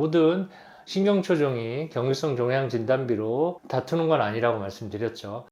모든 신경초종이 경유성 종양 진단비로 다투는 건 아니라고 말씀드렸죠.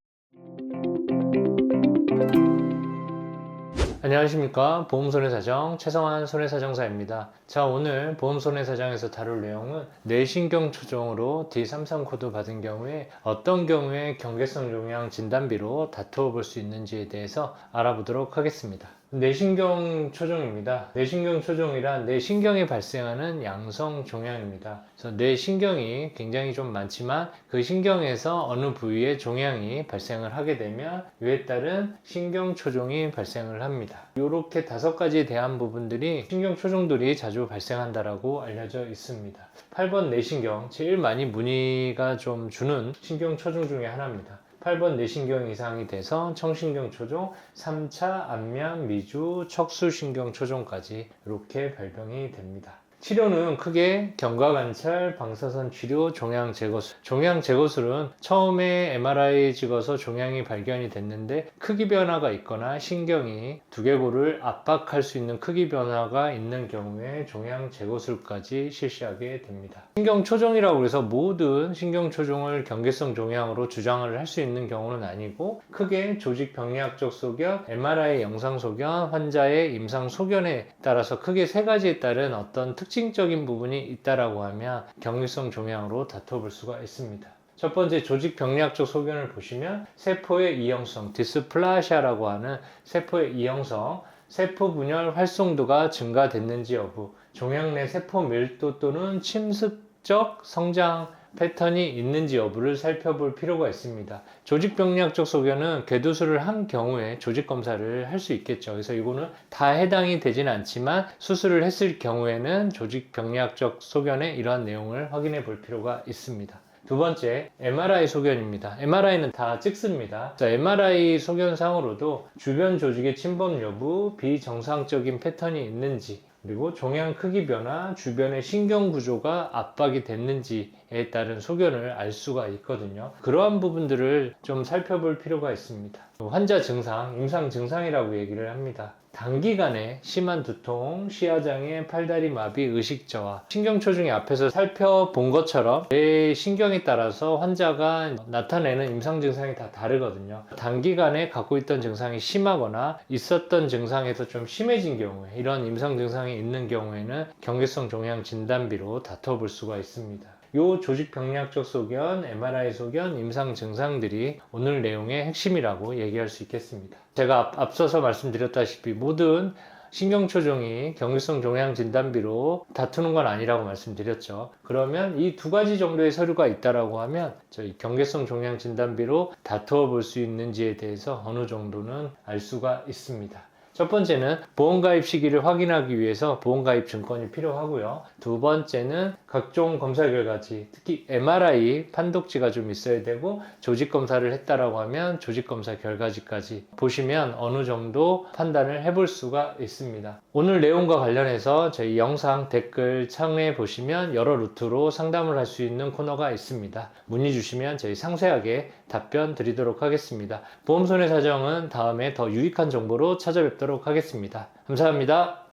안녕하십니까. 보험손해사정 최성환 손해사정사입니다. 자 오늘 보험손해사정에서 다룰 내용은 뇌신경 초종으로 D33 코드 받은 경우에 어떤 경우에 경계성 종양 진단비로 다투어 볼 수 있는지에 대해서 알아보도록 하겠습니다 뇌신경 초종입니다. 뇌신경 초종이란 뇌신경에 발생하는 양성 종양입니다. 그래서 뇌신경이 굉장히 좀 많지만 그 신경에서 어느 부위에 종양이 발생을 하게 되면 이에 따른 신경 초종이 발생을 합니다. 이렇게 다섯 가지에 대한 부분들이 신경 초종들이 자주 발생한다라고 알려져 있습니다. 8번 뇌신경 제일 많이 문의가 좀 주는 신경 초종 중에 하나입니다. 8번 뇌신경 이상이 돼서 청신경 초종, 3차 안면, 미주, 척수신경 초종까지 이렇게 발병이 됩니다. 치료는 크게 경과 관찰, 방사선 치료, 종양 제거술. 종양 제거술은 처음에 MRI 찍어서 종양이 발견이 됐는데 크기 변화가 있거나 신경이 두개골을 압박할 수 있는 크기 변화가 있는 경우에 종양 제거술까지 실시하게 됩니다. 신경 초종이라고 해서 모든 신경 초종을 경계성 종양으로 주장을 할 수 있는 경우는 아니고 크게 조직 병리학적 소견, MRI 영상 소견, 환자의 임상 소견에 따라서 크게 세 가지에 따른 어떤 특 징적인 부분이 있다라고 하면 경유성 종양으로 다퉈볼 수가 있습니다. 첫 번째 조직 병리학적 소견을 보시면 세포의 이형성, 디스플라시아라고 하는 세포의 이형성, 세포 분열 활성도가 증가됐는지 여부, 종양 내 세포 밀도 또는 침습적 성장 패턴이 있는지 여부를 살펴볼 필요가 있습니다. 조직 병리학적 소견은 궤도술을 한 경우에 조직 검사를 할 수 있겠죠. 그래서 이거는 다 해당이 되진 않지만 수술을 했을 경우에는 조직 병리학적 소견에 이러한 내용을 확인해 볼 필요가 있습니다. 두 번째, MRI 소견입니다. MRI는 다 찍습니다. 자, MRI 소견상으로도 주변 조직의 침범 여부, 비정상적인 패턴이 있는지, 그리고 종양 크기 변화, 주변의 신경 구조가 압박이 됐는지에 따른 소견을 알 수가 있거든요. 그러한 부분들을 좀 살펴볼 필요가 있습니다. 환자 증상, 임상 증상이라고 얘기를 합니다. 단기간에 심한 두통, 시야장애, 팔다리 마비, 의식 저하, 신경 초중의 앞에서 살펴본 것처럼 뇌 신경에 따라서 환자가 나타내는 임상 증상이 다 다르거든요. 단기간에 갖고 있던 증상이 심하거나 있었던 증상에서 좀 심해진 경우에 이런 임상 증상이 있는 경우에는 경계성 종양 진단비로 다퉈볼 수가 있습니다. 요 조직 병리학적 소견, MRI 소견, 임상 증상들이 오늘 내용의 핵심이라고 얘기할 수 있겠습니다. 제가 앞- 앞서서 말씀드렸다시피 모든 신경초종이 경유성 종양 진단비로 다투는 건 아니라고 말씀드렸죠. 그러면 이 두 가지 정도의 서류가 있다라고 하면 저희 경계성 종양 진단비로 다투어 볼 수 있는지에 대해서 어느 정도는 알 수가 있습니다. 첫 번째는 보험가입 시기를 확인하기 위해서 보험가입 증권이 필요하고요. 두 번째는 각종 검사 결과지, 특히 MRI 판독지가 좀 있어야 되고 조직 검사를 했다라고 하면 조직 검사 결과지까지 보시면 어느 정도 판단을 해볼 수가 있습니다. 오늘 내용과 관련해서 저희 영상 댓글 창에 보시면 여러 루트로 상담을 할 수 있는 코너가 있습니다. 문의 주시면 저희 상세하게 답변 드리도록 하겠습니다. 보험 손해 사정은 다음에 더 유익한 정보로 찾아뵙 도록 하겠습니다. 감사합니다.